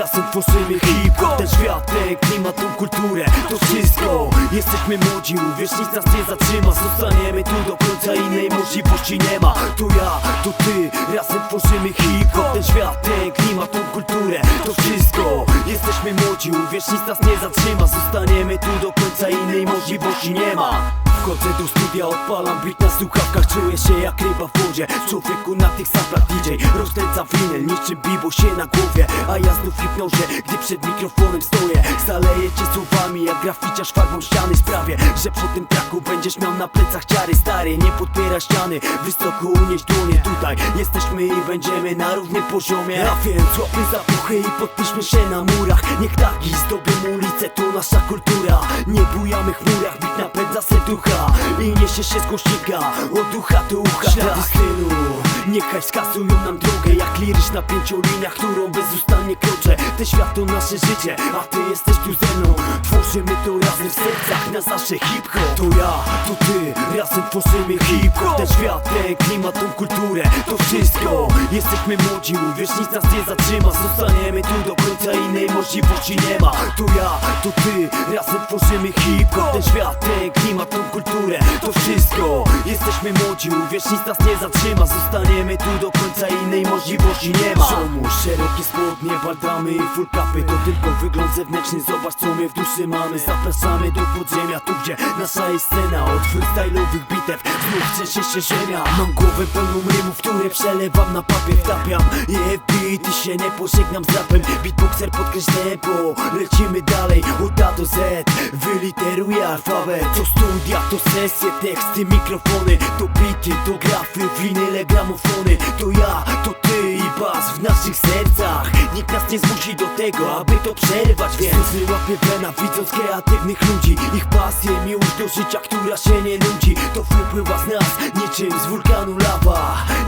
razem tworzymy hip-hop Ten świat, ten klimat, tą kulturę To wszystko, jesteśmy młodzi Uwierz, nic nas nie zatrzyma. Zostaniemy tu do końca, innej możliwości nie ma. To ja, to ty, razem tworzymy hip-hop Ten świat, ten klimat, tą kulturę To wszystko, jesteśmy młodzi Uwierz, nic nas nie zatrzyma. Zostaniemy tu do końca, innej możliwości nie ma Wchodzę do studia, odpalam beat na słuchawkach Czuję się jak ryba w wodzie. Człowieku na tych saplach DJ Rozkręca winyl, niczym bibo się na głowie. A ja znów w hipnozie, gdy przed mikrofonem stoję. Zaleję cię słowami, jak graficiarz farbą ściany. Sprawię, że przy tym traku będziesz miał na plecach ciary. Stary, nie podpiera ściany, wysoko unieść dłonie. Tutaj jesteśmy i będziemy na równym poziomie. A więc złapmy za i podpiszmy się na murach. Niech taki zdobią ulicę, to nasza kultura. Nie bujamy chmurach, bit napędza serducha I niesie się z głośnika, od ducha do ucha Ślady stylu, niechaj wskazują nam drogę Jak liryczna pięciolina, którą bezustannie kroczę. Ten świat to nasze życie, a ty jesteś tu ze mną. Tworzymy to razem w sercach, na zawsze hip-hop. To ja, to ty, razem tworzymy hip-hop. Ten świat, ten klimat, tą kulturę, to wszystko. Jesteśmy młodzi, uwierz, nic nas nie zatrzyma. Zostaniemy tu do końca, innej możliwości nie ma. To ja, to ty, razem tworzymy hip-hop. Ten świat, ten klimat, tą kulturę, to wszystko. Jesteśmy młodzi, uwierz, nic nas nie zatrzyma. Zostaniemy tu do końca, innej możliwości nie ma. Ziomu, szerokie spodnie, baldamy i full capy. To tylko wygląd zewnętrzny, zobacz co my w duszy mamy. Zapraszamy do podziemia, tu gdzie nasza jest scena. Od freestyle'owych bitew, znów trzęsie się ziemia Mam głowę pełną rymów, które przelewam na papier. Wtapiam je w beat i się nie pożegnam z rapem. Beatboxer podkreśl tempo, lecimy dalej od A do Z. Wyliteruję alfabet, to studia, to sesje, teksty, mikrofony. To bity, to grafy, winyle, gramofony. To ja, to ty i bas w naszych sercach. Nikt nas nie zmusi do tego, aby to przerwać Więc Słuzy łapie wena, widząc kreatywnych ludzi. Ich pasję, miłość do życia, która się nie nudzi. To wypływa z nas, niczym z wulkanu lawa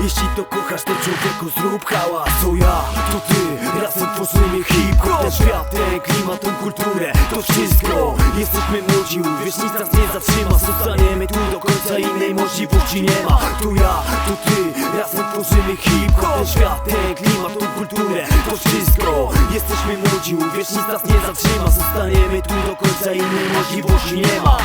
Jeśli to kochasz, to człowieku zrób hałas. To ja, to ty, razem tworzymy hip-hop. Ten świat, ten klimat, tą kulturę, to wszystko. Jesteśmy młodzi, uwierz, nic nas nie zatrzyma. Zostaniemy tu do końca, innej możliwości nie ma. To ja, to ty, razem tworzymy hip-hop. Ten świat, ten klimat, tą kulturę, to wszystko. Jesteśmy młodzi, uwierz, nic nas nie zatrzyma. Zostaniemy tu do końca, innej możliwości nie ma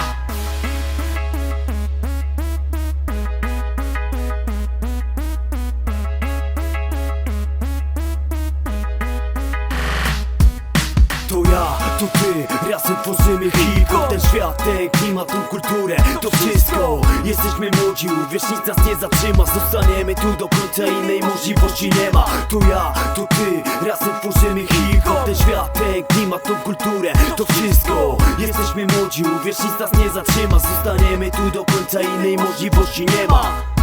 To ja, to ty, razem tworzymy hip-hop Ten świat, ten klimat, tą kulturę, to wszystko. Jesteśmy młodzi, uwierz, nic nas nie zatrzyma. Zostaniemy tu do końca, innej możliwości nie ma To ja, to ty, razem tworzymy hip-hop Ten świat, ten klimat, tą kulturę, to wszystko. Jesteśmy młodzi, uwierz, nic nas nie zatrzyma. Zostaniemy tu do końca, innej możliwości nie ma